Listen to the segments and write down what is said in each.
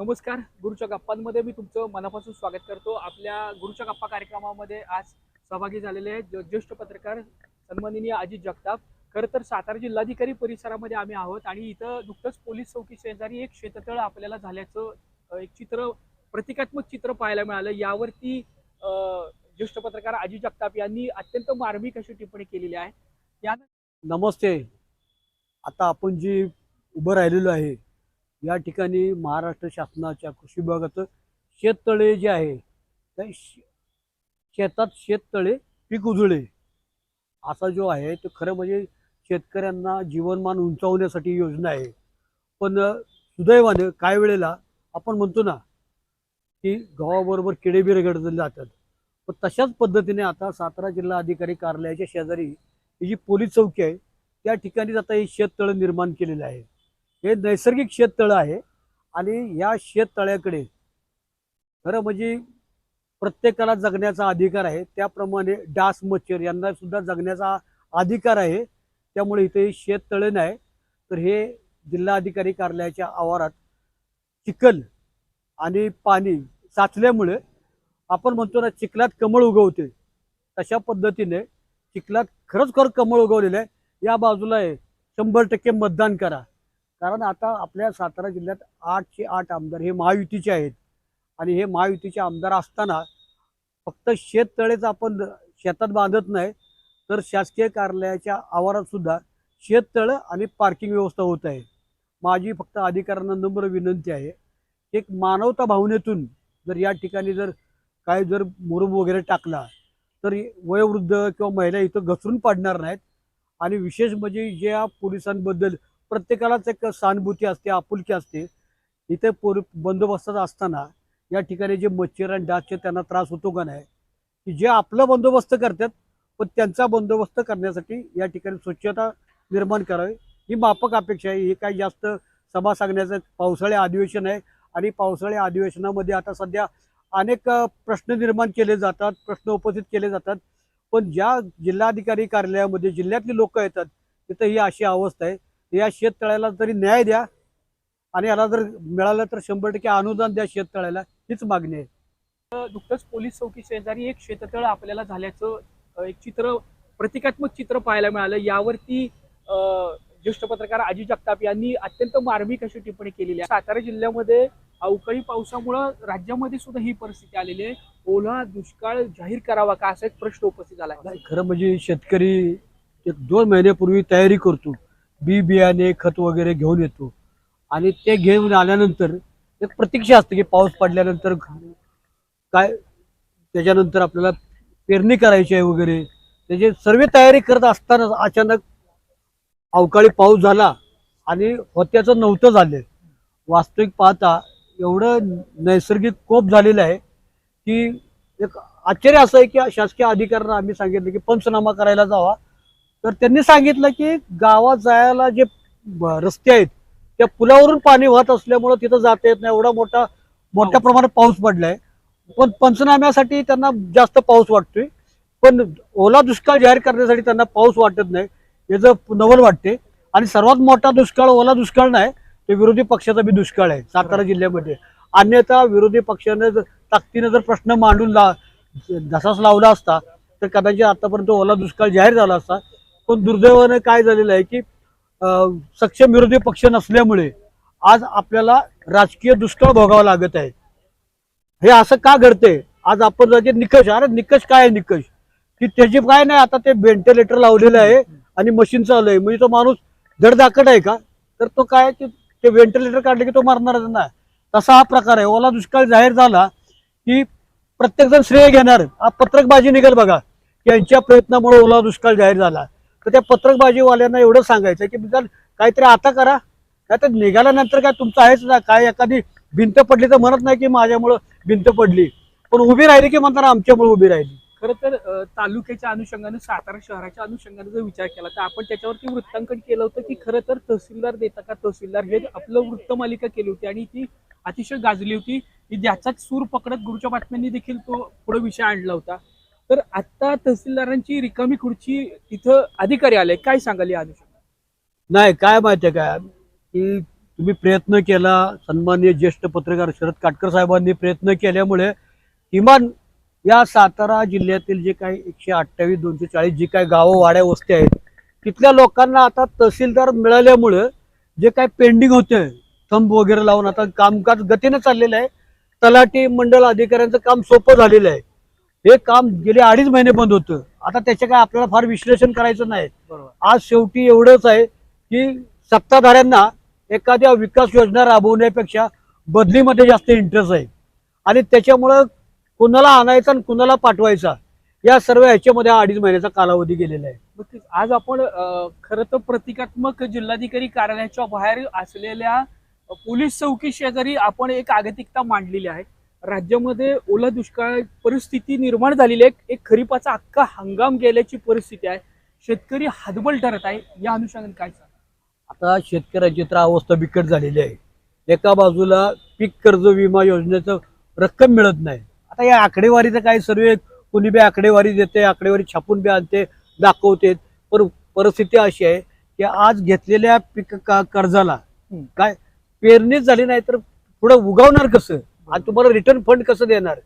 नमस्कार गुरुच्या गप्पांमध्ये मी तुमचं मनापासून स्वागत करतो. आपल्या गुरुच्या गप्पा कार्यक्रमामध्ये आज सहभागी झालेले आहेत ज्येष्ठ पत्रकार सन्माननीय अजित जगताप. खरं तर सातारा जिल्हाधिकारी परिसरामध्ये आम्ही आहोत आणि इथं नुकतंच पोलीस चौकी शेजारी एक शेततळ आपल्याला झाल्याचं एक चित्र प्रतिकात्मक चित्र पाहायला मिळालं. यावरती ज्येष्ठ पत्रकार अजित जगताप यांनी अत्यंत मार्मिक अशी टिप्पणी केलेली आहे. या नमस्ते. आता आपण जी उभं राहिलेलो आहे या ठिकाणी महाराष्ट्र शासनाच्या कृषी विभागाचं शेततळे जे आहे त्या शे- शेतात शेततळे पीक उजळे असा जो आहे तो खरं म्हणजे शेतकऱ्यांना जीवनमान उंचावण्यासाठी योजना आहे. पण सुदैवाने सुदैवानं काय वेळेला आपण म्हणतो ना की गावाबरोबर किडे बी रगडले जातात. पण तशाच पद्धतीने आता सातारा जिल्हा अधिकारी कार्यालयाच्या शेजारी ही जी पोलीस चौकी आहे त्या ठिकाणीच आता हे शेततळं निर्माण केलेलं आहे. हे नैसर्गिक शेततळं आहे. आणि या शेततळ्याकडे खरं म्हणजे प्रत्येकाला जगण्याचा अधिकार आहे. त्याप्रमाणे डास मच्छर यांना सुद्धा जगण्याचा अधिकार आहे. त्यामुळे इथे शेततळे नाही. तर हे जिल्हाधिकारी कार्यालयाच्या आवारात चिखल आणि पाणी साचल्यामुळे आपण म्हणतो ना चिखलात कमळ उगवते. तशा पद्धतीने चिखलात खरंच खरं कमळ उगवलेलं आहे. या बाजूला आहे शंभर टक्के मतदान करा. कारण आता आपल्या सातारा जिल्ह्यात आठशे आठ आमदार हे महायुतीचे आहेत. आणि हे महायुतीचे आमदार असताना फक्त शेततळेच आपण शेतात बांधत नाही तर शासकीय कार्यालयाच्या आवारात सुद्धा शेततळं आणि पार्किंग व्यवस्था होत आहे. माझी फक्त अधिकाऱ्यांना नम्र विनंती आहे. एक मानवता भावनेतून जर या ठिकाणी जर काय जर मुरुम वगैरे टाकला तर वयोवृद्ध किंवा महिला इथं घसरून पडणार नाहीत. आणि विशेष म्हणजे ज्या पोलिसांबद्दल प्रत्येकालाच एक सहानुभूती असते आपुलकी असते. इथे पोर बंदोबस्तात असताना या ठिकाणी जे मच्छर आणि डासचे त्यांना त्रास होतो का नाही की जे आपला बंदोबस्त करतात पण त्यांचा बंदोबस्त करण्यासाठी या ठिकाणी स्वच्छता निर्माण करावी ही माफक अपेक्षा आहे. हे काही जास्त सभा सांगण्याचं पावसाळी अधिवेशन आहे आणि पावसाळी अधिवेशनामध्ये आता सध्या अनेक प्रश्न निर्माण केले जातात प्रश्न उपस्थित केले जातात. पण ज्या जिल्हाधिकारी कार्यालयामध्ये जिल्ह्यातली लोक येतात तिथं ही अशी अवस्था आहे. या शेततळ्याला तरी न्याय द्या आणि याला जर मिळालं तर शंभर टक्के अनुदान द्या शेततळ्याला हीच मागणी आहे. नुकतंच पोलीस चौकी शेजारी एक शेततळ आपल्याला झाल्याचं एक चित्र प्रतिकात्मक चित्र पाहायला मिळालं. यावरती ज्येष्ठ पत्रकार अजित जगताप यांनी अत्यंत मार्मिक अशी टिप्पणी केलेली आहे. सातारा जिल्ह्यामध्ये अवकाळी पावसामुळं राज्यामध्ये सुद्धा ही परिस्थिती आलेली आहे. ओला दुष्काळ जाहीर करावा का असा एक प्रश्न उपस्थित झाला खरं म्हणजे शेतकरी एक दोन महिन्यापूर्वी तयारी करतो. बी बियाणे खत वगैरे घेऊन येतो. आणि ते घेऊन आल्यानंतर एक प्रतीक्षा असते की पाऊस पडल्यानंतर काय त्याच्यानंतर आपल्याला पेरणी करायची आहे वगैरे. त्याची सर्व तयारी करत असताना अचानक अवकाळी पाऊस झाला आणि होत्याचं नव्हतं झालं. वास्तविक पाहता एवढं नैसर्गिक कोप झालेलं आहे की एक आश्चर्य असं आहे की शासकीय अधिकाऱ्यांना आम्ही सांगितलं की पंचनामा करायला जावा. तर त्यांनी सांगितलं की गावात जायला जे रस्ते आहेत त्या पुलावरून पाणी वाहत असल्यामुळं तिथं जाता येत नाही. एवढा मोठा मोठ्या प्रमाणात पाऊस पडलाय. पण पंचनाम्यासाठी त्यांना जास्त पाऊस वाटतोय. पण ओला दुष्काळ जाहीर करण्यासाठी त्यांना पाऊस वाटत नाही याचं नवल वाटते. आणि सर्वात मोठा दुष्काळ ओला दुष्काळ नाही ते विरोधी पक्षाचा बी दुष्काळ आहे सातारा जिल्ह्यामध्ये. अन्यथा विरोधी पक्षाने जर ताकदीने जर प्रश्न मांडून ला धसास लावला असता तर कदाचित आतापर्यंत ओला दुष्काळ जाहीर झाला असता पण दुर्दैवाने काय झालेलं आहे की सक्षम विरोधी पक्ष नसल्यामुळे आज आपल्याला राजकीय दुष्काळ भोगावा लागत आहे. हे असं का घडते आज आपण जे निकष अरे निकष काय आहे निकष? की त्याची काय नाही आता ते व्हेंटिलेटर लावलेलं आहे आणि मशीन चालू आहे. म्हणजे तो माणूस धडधाकट आहे का? तर तो काय की ते व्हेंटिलेटर काढले की तो मारणार ना. तसा हा प्रकार आहे. ओला दुष्काळ जाहीर झाला की प्रत्येकजण श्रेय घेणार. हा पत्रकबाजी निघेल बघा. की यांच्या प्रयत्नामुळे ओला दुष्काळ जाहीर झाला. तर त्या पत्रकबाजीवाल्यांना एवढं सांगायचं की जर काहीतरी आता करा. काय तर निघाल्यानंतर काय तुमचं आहेच ना. काय एखादी भिंत पडली तर म्हणत नाही की माझ्यामुळं भिंत पडली. पण उभी राहिली की म्हणताना आमच्यामुळे उभी राहिली. खरं तर तालुक्याच्या अनुषंगाने सातारा शहराच्या अनुषंगाने जर विचार केला तर आपण त्याच्यावरती वृत्तांकन केलं होतं की खरं तर तहसीलदार देता का तहसीलदार? हे आपलं वृत्तमालिका केली होती आणि ती अतिशय गाजली होती. की ज्याचाच सूर पकडत गुरुच्या बातम्यांनी देखील तो पुढे विषय आणला होता. तर आता तहसीलदारांची रिकामी खुर्ची तिथं अधिकारी आले. काय सांगाल या अनुषंगाने? नाही काय माहितीये काय? की तुम्ही प्रयत्न केला सन्माननीय ज्येष्ठ पत्रकार शरद काटकर साहेबांनी प्रयत्न केल्यामुळे किमान या सातारा जिल्ह्यातील जे काही एकशे अठ्ठावीस दोनशे चाळीस जी काही गावं वाड्या वस्ती आहेत तिथल्या लोकांना आता तहसीलदार मिळाल्यामुळं जे काही पेंडिंग होते थंब वगैरे लावून आता कामकाज गतीने चाललेलं आहे. तलाठी मंडळ अधिकाऱ्यांचं काम सोपं झालेलं आहे. हे काम गेले अडीच महिने बंद होतं. आता त्याचे काय आपल्याला फार विश्लेषण करायचं नाही. आज शेवटी एवढंच आहे की सत्ताधाऱ्यांना एखाद्या विकास योजना राबवण्यापेक्षा बदलीमध्ये जास्त इंटरेस्ट आहे. आणि त्याच्यामुळं कुणाला आणायचा आणि कुणाला पाठवायचा या सर्व ह्याच्यामध्ये अडीच महिन्याचा कालावधी गेलेला आहे. आज आपण खरं तर प्रतिकात्मक जिल्हाधिकारी कार्यालयाच्या बाहेर असलेल्या पोलीस चौकी शेजारी आपण एक आगतिकता मांडलेली आहे. राज्यामध्ये ओला दुष्काळ परिस्थिती निर्माण झालेली आहे. एक खरीपाचा अख्खा हंगाम गेल्याची परिस्थिती आहे. शेतकरी हातबल ठरत आहे. या अनुषंगाने काय सांगा आता शेतकऱ्याची तर अवस्था बिकट झालेली आहे. एका बाजूला पीक कर्ज विमा योजनेचं रक्कम मिळत नाही. आता या आकडेवारीचं काही सर्व कोणी बी आकडेवारी देते आकडेवारी छापून बी आणते दाखवते पण परिस्थिती अशी आहे की आज घेतलेल्या पीक कर्जाला. काय पेरणीच झाली नाही तर पुढे उगवणार कसं? आणि तुम्हाला रिटर्न फंड कसं देणार?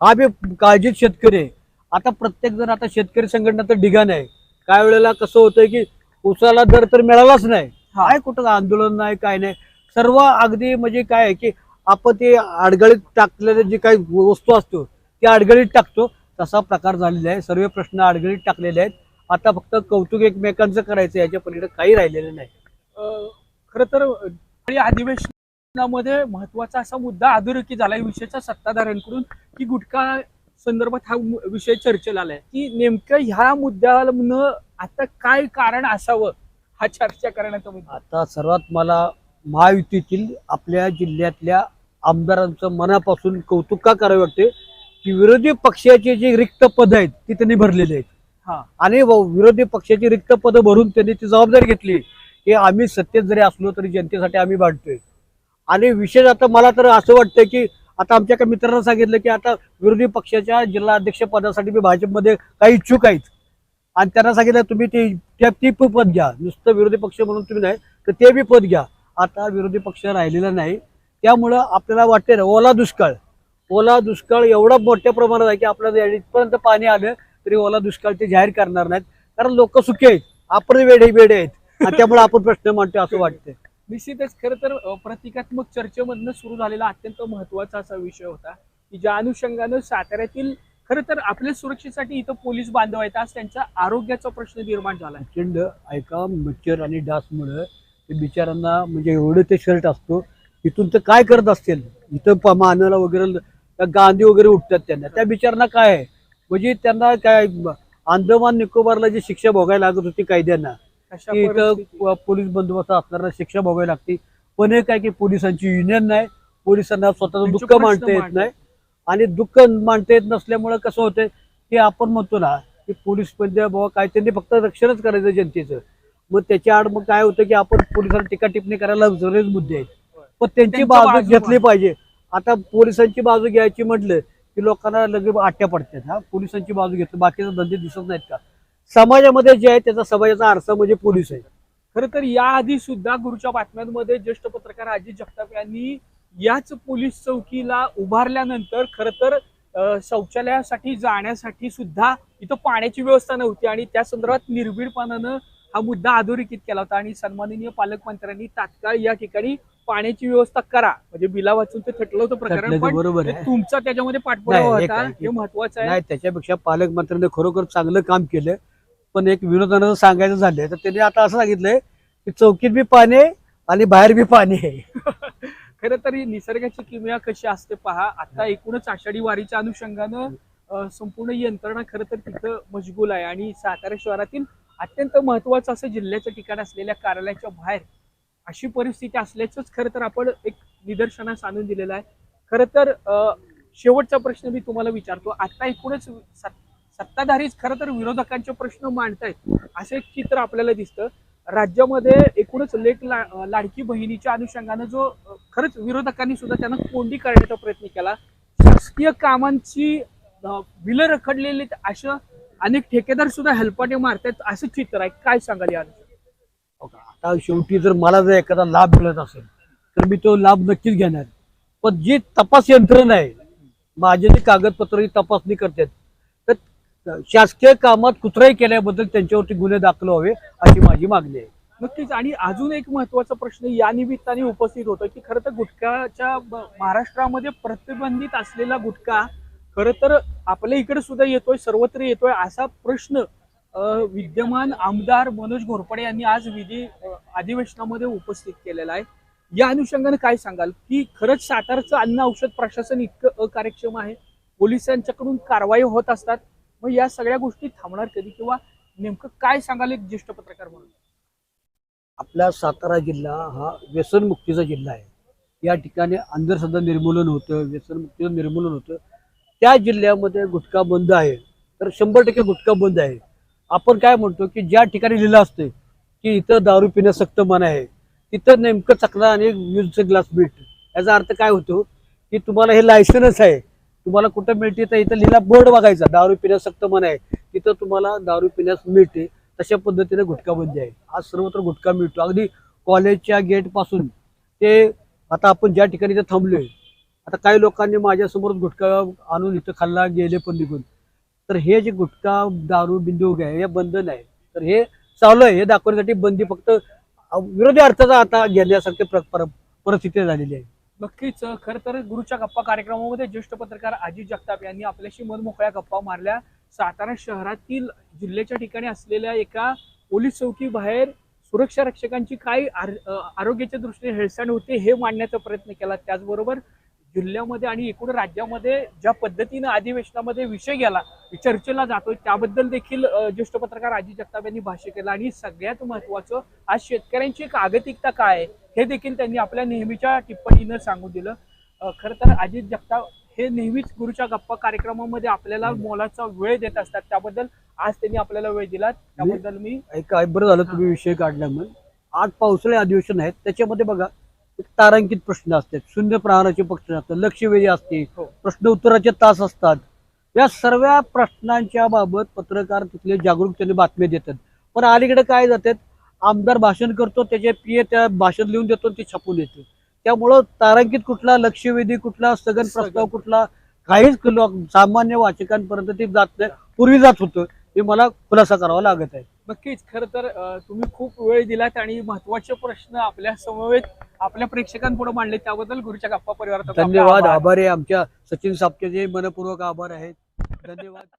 हा बी काळजीत शेतकरी आहे. आता प्रत्येक जण आता शेतकरी संघटना तर ढिगाण आहे. काय वेळेला कसं होतंय की उसाला दर तर मिळालाच नाही. हा. काय कुठं आंदोलन नाही काय नाही. सर्व अगदी म्हणजे काय आहे की आपण ते अडगळीत टाकलेले जे काही वस्तू असतो ते अडगळीत टाकतो. तसा प्रकार झालेला आहे. सर्व प्रश्न अडगळीत टाकलेले आहेत. आता फक्त कौतुक एकमेकांचं करायचं याच्या पलीकडे काही राहिलेलं नाही. खरं तर या अधिवेशनामध्ये महत्त्वाचा असा मुद्दा अधोरेखित झाला विषयाच्या सत्ताधाऱ्यांकडून की गुटखा संदर्भात हा विषय चर्चेला आलाय. की नेमकं ह्या मुद्द्याला आता काय कारण असावं हा चर्चा करण्याचा मुद्दा. आता सर्वात मला महायुतीतील आपल्या जिल्ह्यातल्या आमदारांचं मनापासून कौतुक का करावे वाटते की विरोधी पक्षाचे जे रिक्त पद आहेत ती त्यांनी भरलेली आहेत. हा. आणि विरोधी पक्षाची रिक्त पदं भरून त्यांनी ती जबाबदारी घेतली की आम्ही सत्तेत जरी असलो तरी जनतेसाठी आम्ही वाढतोय आणि विशेष आता मला तर असं वाटतं की आता आमच्या एका मित्रांना सांगितलं की आता विरोधी पक्षाच्या जिल्हा अध्यक्ष पदासाठी मी भाजपमध्ये काही इच्छुक आहेत. आणि त्यांना सांगितलं तुम्ही ते त्या- ती पद घ्या. नुसतं विरोधी पक्ष म्हणून तुम्ही नाही तर ते बी पद घ्या. आता विरोधी पक्ष राहिलेला नाही. त्यामुळं आपल्याला वाटते ना ओला दुष्काळ. ओला दुष्काळ एवढा मोठ्या प्रमाणात आहे की आपल्याला इथपर्यंत पाणी आलं तरी ओला दुष्काळ ते जाहीर करणार नाहीत. कारण लोक सुखी आहेत. आपण वेडे वेडे आहेत. त्यामुळे आपण प्रश्न मांडतो असं वाटतं निश्चितच खरं तर प्रतिकात्मक चर्चेमधनं सुरू झालेला अत्यंत महत्त्वाचा असा विषय होता की ज्या अनुषंगानं साताऱ्यातील खरं तर आपल्या सुरक्षेसाठी इथं पोलीस बांधव आहेत आज त्यांच्या आरोग्याचा प्रश्न निर्माण झाला प्रचंड ऐका मच्छर आणि डासमुळं ते बिचारांना म्हणजे एवढं ते शर्ट असतो इथून तर काय करत असतील? इथं प- मानाला वगैरे गांधी वगैरे उठतात त्यांना. त्या बिचारांना काय आहे? म्हणजे त्यांना काय अंदमान निकोबारला जी शिक्षा भोगायला लागत होती कायद्यांना की इथं पोलीस बंदोबस्त असणाऱ्यांना शिक्षा भोगावी लागते. पण एक काय की पोलिसांची युनियन नाही पोलिसांना स्वतःचं दुःख मांडता येत नाही. आणि दुःख मांडता येत नसल्यामुळे कसं होतंय की आपण म्हणतो ना की पोलीस म्हणजे बाबा काय त्यांनी फक्त रक्षणच करायचं जनतेचं. मग त्याच्या आड मग काय होतं की आपण पोलिसांना टीका टिप्पणी करायला बरेच मुद्दे आहेत. पण त्यांची बाजू घेतली पाहिजे. आता पोलिसांची बाजू घ्यायची म्हटलं की लोकांना लगेच आट्या पडतात हा. पोलिसांची बाजू घेतली बाकीचे धंदे दिसत नाहीत का? समाजामध्ये जे आहे त्याचा समाजाचा आरसा म्हणजे पोलीस आहे. खरं तर याआधी सुद्धा गुरुच्या बातम्यांमध्ये ज्येष्ठ पत्रकार अजित जगताप यांनी याच पोलीस चौकीला उभारल्यानंतर खरं तर शौचालयासाठी जाण्यासाठी सुद्धा इथं पाण्याची व्यवस्था नव्हती आणि त्या संदर्भात निर्भीडपणानं हा मुद्दा अधोरेखित केला होता आणि सन्माननीय पालकमंत्र्यांनी तात्काळ या ठिकाणी पाण्याची व्यवस्था करा. म्हणजे बिला वाचून ते थटलं होतं प्रकरण बरोबर तुमचा त्याच्यामध्ये पाठपुरावा होता. हे महत्वाचं आहे. त्याच्यापेक्षा पालकमंत्र्यांनी खरोखर चांगलं काम केलं. पण एक विनोदानं सांगायचं झालं तर त्यांनी आता असं सांगितलंय की चौकीत बी पाणी आहे आणि बाहेर बी पाणी आहे. खरं तर ही निसर्गाची किमया कशी असते पहा आता एकूणच आषाढी वारीच्या अनुषंगानं संपूर्ण यंत्रणा खरं तर तिथं मजबूल आहे आणि सातारा शहरातील अत्यंत महत्वाचं असं जिल्ह्याचं ठिकाण असलेल्या कार्यालयाच्या बाहेर अशी परिस्थिती असल्याचंच खरं तर आपण एक निदर्शनास आणून दिलेलं आहे. खरं तर शेवटचा प्रश्न मी तुम्हाला विचारतो आता एकूणच सत्ताधारीच खरं तर विरोधकांचे प्रश्न मांडतायत असं एक चित्र आपल्याला दिसतं. राज्यामध्ये एकूणच लेख ला- लाडकी बहिणीच्या अनुषंगानं जो खरंच विरोधकांनी सुद्धा त्यांना कोंडी करण्याचा प्रयत्न केला. शासकीय कामांची विलं बिलं रखडलेली अशा अनेक ठेकेदार सुद्धा हेल्पाटे मारतात असं चित्र आहे. काय सांगाल या हो आता शेवटी जर मला जर एखादा लाभ मिळत असेल तर मी तो लाभ नक्कीच घेणार. पण जी तपास यंत्रणा आहे माझे जे कागदपत्र तपासणी करतात शासकीय कामात कुत्राई केल्याबद्दल त्यांच्यावरती गुन्हे दाखल व्हावे अशी माझी मागणी आहे. नक्कीच. आणि अजून एक महत्त्वाचा प्रश्न या निमित्ताने उपस्थित होतो की खरं तर गुटख्याच्या महाराष्ट्रामध्ये प्रतिबंधित असलेला गुटखा खरं तर आपल्या इकडे सुद्धा येतोय सर्वत्र येतोय असा प्रश्न विद्यमान आमदार मनोज घोरपडे यांनी आज विधी अधिवेशनामध्ये उपस्थित केलेला आहे. या अनुषंगाने काय सांगाल? की खरंच सातारचं अन्न औषध प्रशासन इतकं अकार्यक्षम आहे? पोलिसांच्याकडून कारवाई होत असतात? मग या सगळ्या गोष्टी थांबणार कधी किंवा नेमकं काय सांगाल एक ज्येष्ठ पत्रकार म्हणून? आपला सातारा जिल्हा हा व्यसनमुक्तीचा जिल्हा आहे. या ठिकाणी अंधश्रद्धा निर्मूलन होतं व्यसनमुक्तीचं निर्मूलन होतं. त्या जिल्ह्यामध्ये गुटखा बंद आहे. तर शंभर टक्के गुटखा बंद आहे. आपण काय म्हणतो की ज्या ठिकाणी लिहिलं असतं की इथं दारू पिणं सक्त मन आहे. तिथं नेमकं चकला आणि यूजचं ग्लास बीट याचा अर्थ काय होतो की तुम्हाला हे लायसन्स आहे. तुम्हाला कुठं मिळते तर इथं लिहिला बोर्ड बघायचा. दारू पिण्यास सक्त मन आहे. तिथं तुम्हाला दारू पिण्यास मिळते. तशा पद्धतीने गुटखा बंदी आहे. आज सर्वत्र गुटखा मिळतो. अगदी कॉलेजच्या गेटपासून ते आता आपण ज्या ठिकाणी इथं थांबलोय आता काही लोकांनी माझ्यासमोर गुटखा आणून इथं खाल्ला गेले पण निघून. तर हे जे गुटखा दारू बिंदू आहे हे बंधन आहे तर हे चालू आहे. हे दाखवण्यासाठी बंदी फक्त विरोधी अर्थाचा आता घेण्यासारखी प्र- पर- परिस्थिती झालेली आहे. नक्कीच. खर तर गुरुच्या गप्पा कार्यक्रमामध्ये ज्येष्ठ पत्रकार अजित जगताप यांनी आपल्याशी मनमोकळ्या गप्पा मारल्या. सातारा शहरातील जिल्ह्याच्या ठिकाणी असलेल्या एका पोलीस चौकी बाहेर सुरक्षा रक्षकांची काय आर- आरोग्याच्या दृष्टीने हेळसांड होते हे मांडण्याचा प्रयत्न केला. त्याचबरोबर जिल्ह्यामध्ये आणि एकूण राज्यामध्ये ज्या पद्धतीनं अधिवेशनामध्ये विषय गेला चर्चेला जातोय. त्याबद्दल देखील ज्येष्ठ पत्रकार अजित जगताप यांनी भाष्य केलं. आणि सगळ्यात महत्वाचं आज शेतकऱ्यांची एक आगतिकता काय आहे हे देखील त्यांनी आपल्या नेहमीच्या टिप्पणीनं सांगून दिलं. खरं तर अजित जगताप हे नेहमीच गुरुच्या गप्पा कार्यक्रमामध्ये आपल्याला मोलाचा वेळ देत असतात. त्याबद्दल आज त्यांनी आपल्याला वेळ दिला. त्याबद्दल मी काय बरं झालं तुम्ही विषय काढला म्हणून. आज पावसाळी अधिवेशन आहेत त्याच्यामध्ये बघा एक तारांकित प्रश्न असतात. शून्य प्रहाराचे प्रश्न असतात. लक्षवेधी असते. हो. प्रश्न उत्तराचे तास असतात. या सर्व प्रश्नांच्या बाबत पत्रकार तिथले जागरूकतेने बातम्या देतात. पण अलीकडे काय जातात? आमदार भाषण करतो त्याचे पीए त्या भाषण लिहून देतो ते छापून येते त्यामुळं तारांकित कुठला लक्षवेधी कुठला स्थगन प्रस्ताव कुठला काहीच लोक सामान्य वाचकांपर्यंत ते जात नाही. पूर्वी जात होतं. हे मला खुलासा करावा लागत आहे. नक्कीच. खरं तर तुम्ही खूप वेळ दिलात आणि महत्त्वाचे प्रश्न आपल्या समवेत आपल्या प्रेक्षकांपुढे मांडले. त्याबद्दल गुरुच्या गप्पा परिवारात धन्यवाद. आभार आहे आमच्या सचिन सापकेचे. मनपूर्वक आभार आहेत. धन्यवाद